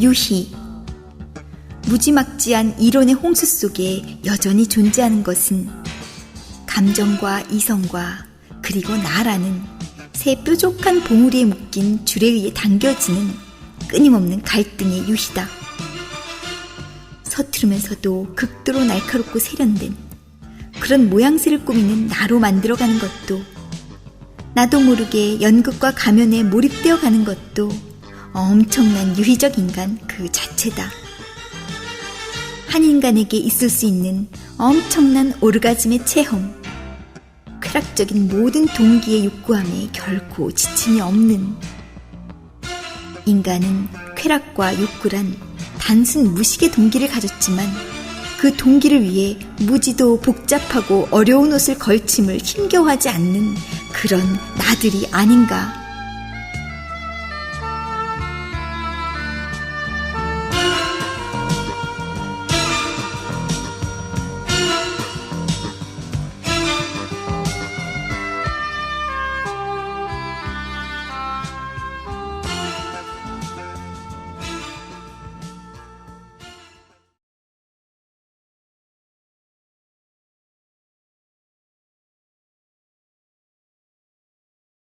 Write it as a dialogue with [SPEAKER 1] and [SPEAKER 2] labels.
[SPEAKER 1] 유희. 무지막지한 이론의 홍수 속에 여전히 존재하는 것은 감정과 이성과 그리고 나라는 새 뾰족한 봉우리에 묶인 줄에 의해 당겨지는 끊임없는 갈등의 유희다. 서투르면서도 극도로 날카롭고 세련된 그런 모양새를 꾸미는 나로 만들어가는 것도 나도 모르게 연극과 가면에 몰입되어 가는 것도 엄청난 유희적 인간 그 자체다. 한 인간에게 있을 수 있는 엄청난 오르가즘의 체험. 쾌락적인 모든 동기의 욕구함에 결코 지침이 없는 인간은 쾌락과 욕구란 단순 무식의 동기를 가졌지만 그 동기를 위해 무지도 복잡하고 어려운 옷을 걸침을 힘겨워하지 않는 그런 나들이 아닌가